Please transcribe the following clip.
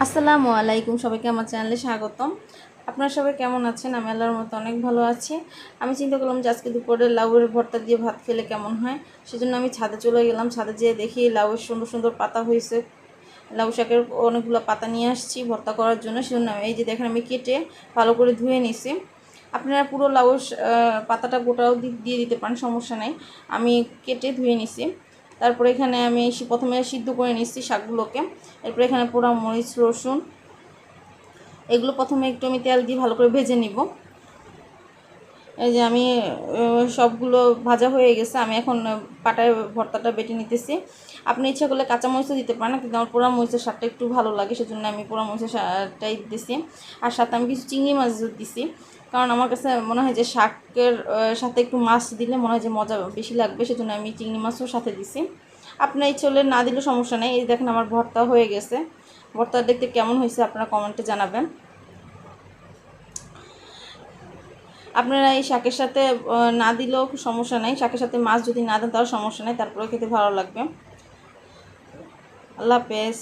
আসসালামু আলাইকুম সবাইকে আমার চ্যানেলে স্বাগতম। আপনারা সবাই কেমন আছেন? আমি আল্লাহর মতো অনেক ভালো আছি। আমি চিন্তা করলাম যে আজকে দুপুরে লাউয়ের ভর্তা দিয়ে ভাত খেলে কেমন হয়? সেজন্য আমি ছাদে চলে গেলাম। ছাদে যেয়ে দেখি লাউয়ের সুন্দর সুন্দর পাতা হয়েছে। লাউ শাকের অনেকগুলো পাতা নিয়ে আসছি ভর্তা করার জন্য। সেজন্য আমি- এই যে দেখেন আমি কেটে ভালো করে ধুয়ে নিছি। আপনারা পুরো আহ, পাতাটা গোটাও দিয়ে দিতে পারেন সমস্যা নাই। আমি কেটে ধুয়ে নিছি। তারপরে এখানে আমি প্রথমে সিদ্ধ করে নিচ্ছি শাকগুলোকে। এরপরে এখানে পোড়া মরিচ, রসুন, এগুলো প্রথমে একটু আমি তেল দিয়ে ভালো করে ভেজে নিব। এই যে আমি সবগুলো ভাজা হয়ে গেছে, আমি এখন পাটায় ভর্তাটা বেটে নিতেছি। আপনি ইচ্ছা করলে কাঁচা মরিচও দিতে পারেন, কিন্তু আমার পোড়া মরিচের স্বাদটা একটু ভালো লাগে, সেজন্য আমি পোড়া মরিচের স্বাদটাই দিতেছি আর সাথে আমি কিছু চিংড়ি মাছ দিছি, কারণ আমার কাছে মনে হয় যে শাকের সাথে একটু মাছ দিলে মনে হয় যে মজা বেশি লাগবে, সেজন্য আমি চিংড়ি মাছও সাথে দিছি। আপনার ইচ্ছে হলে না দিলে সমস্যা নেই, এই দেখেন আমার ভর্তা হয়ে গেছে। ভর্তা দেখতে কেমন হয়েছে আপনারা কমেন্টে জানাবেন। আপনারা এই শাকের সাথে না দিলেও সমস্যা নাই। শাকের সাথে মাছ যদি না দেন তাও সমস্যা নাই, তারপরেও খেতে ভালো লাগবে। আল্লাহ হাফেজ।